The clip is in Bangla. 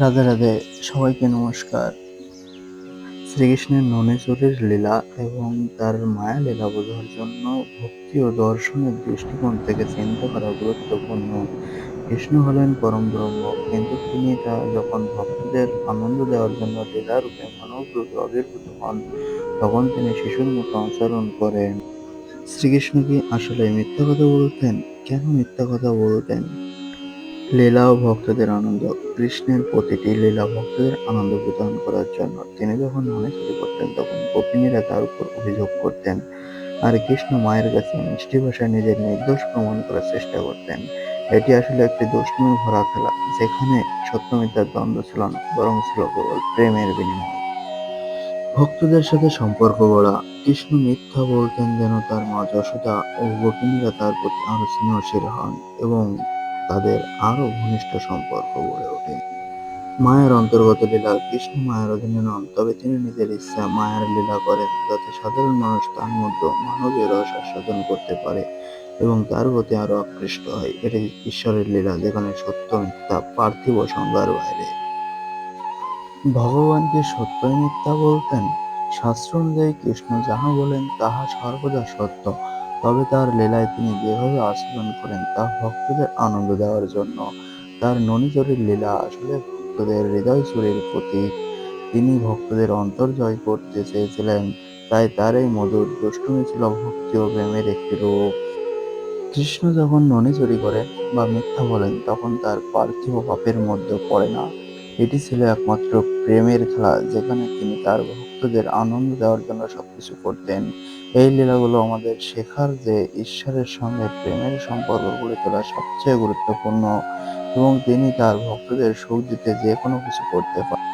রাধে রাধে, সবাইকে নমস্কার। শ্রীকৃষ্ণের ননেশ্বরের লীলা এবং তার মায়া লীলা বোঝার জন্য ভক্তি ও দর্শনের দৃষ্টিকোণ থেকে চিন্তা করা গুরুত্বপূর্ণ। কৃষ্ণ হলেন পরম ব্রহ্ম, কিন্তু তিনি তা যখন ভক্তদের আনন্দ দেওয়ার জন্য লীলারূপে মানব রূপে আবির্ভূত হন, তখন তিনি শিশুর মতো আচরণ করেন। শ্রীকৃষ্ণ কি আসলে মিথ্যা কথা বলতেন? কেন মিথ্যা কথা বলতেন? লীলা ও ভক্তদের আনন্দ। কৃষ্ণের প্রতিটি লীলা ভক্তদের আনন্দ প্রদান করার জন্য তিনি যখন মনে শুরু করতেন, তখন গোপিনীরা তার উপর অভিযোগ করতেন। আর কৃষ্ণ মায়ের কাছে মিষ্টি ভাষায় নিজের নির্দোষ প্রমাণ করার চেষ্টা করতেন। এটি আসলে একটি দুষ্টুমি ভরা খেলা, যেখানে সত্য মিথ্যার দ্বন্দ্ব ছিল না, বরং ছিল কেবল প্রেমের বিনিময়। ভক্তদের সাথে সম্পর্ক গড়া, কৃষ্ণ মিথ্যা বলতেন যেন তার মা যশোদা ও গোপিনীরা তার প্রতি আরও স্নেহশীল হন এবং তাদের আরও ঘনিষ্ঠ সম্পর্ক গড়ে ওঠে। মায়ের অন্তর্গত লীলা কৃষ্ণ মায়ের অধীনে নন, তবে তিনি নিজের ইচ্ছা মায়ের লীলা করেন যাতে সাধারণ মানুষ তার মধ্যে মানবীয় রস আস্বাদন করতে পারে এবং তার প্রতি আরও আকৃষ্ট হয়। এটি ঈশ্বরের লীলা, যেখানে সত্য, মিথ্যা, পার্থিব সংজ্ঞার বাইরে। ভগবান কি সত্যই মিথ্যা বলতেন? শাস্ত্র অনুযায়ী কৃষ্ণ যাহা বলেন, তাহা সর্বদা সত্য। তবে তার লীলায় তিনি যেভাবে আচরণ করেন তা ভক্তদের আনন্দ দেওয়ার জন্য। তার ননিচরের লীলা আসলে ভক্তদের হৃদয় চুরির প্রতীক। তিনি ভক্তদের অন্তর জয় করতে চেয়েছিলেন, তাই তার এই মধুর দুষ্টুমি ছিল ভক্তি ও প্রেমের একটি রূপ। কৃষ্ণ যখন ননি চুরি করেন বা মিথ্যা বলেন, তখন তার পার্থিব পাপের মধ্যে পড়ে না। এটি ছিল একমাত্র প্রেমের খেলা যেখানে তিনি তার ভক্তদের আনন্দ দেওয়ার জন্য সবকিছু করতেন। এই লীলাগুলো আমাদের শেখার যে ঈশ্বরের সঙ্গে প্রেমের সম্পর্ক গড়ে তোলা সবচেয়ে গুরুত্বপূর্ণ এবং তিনি তার ভক্তদের সুখ দিতে যে কোনো কিছু করতে পারেন।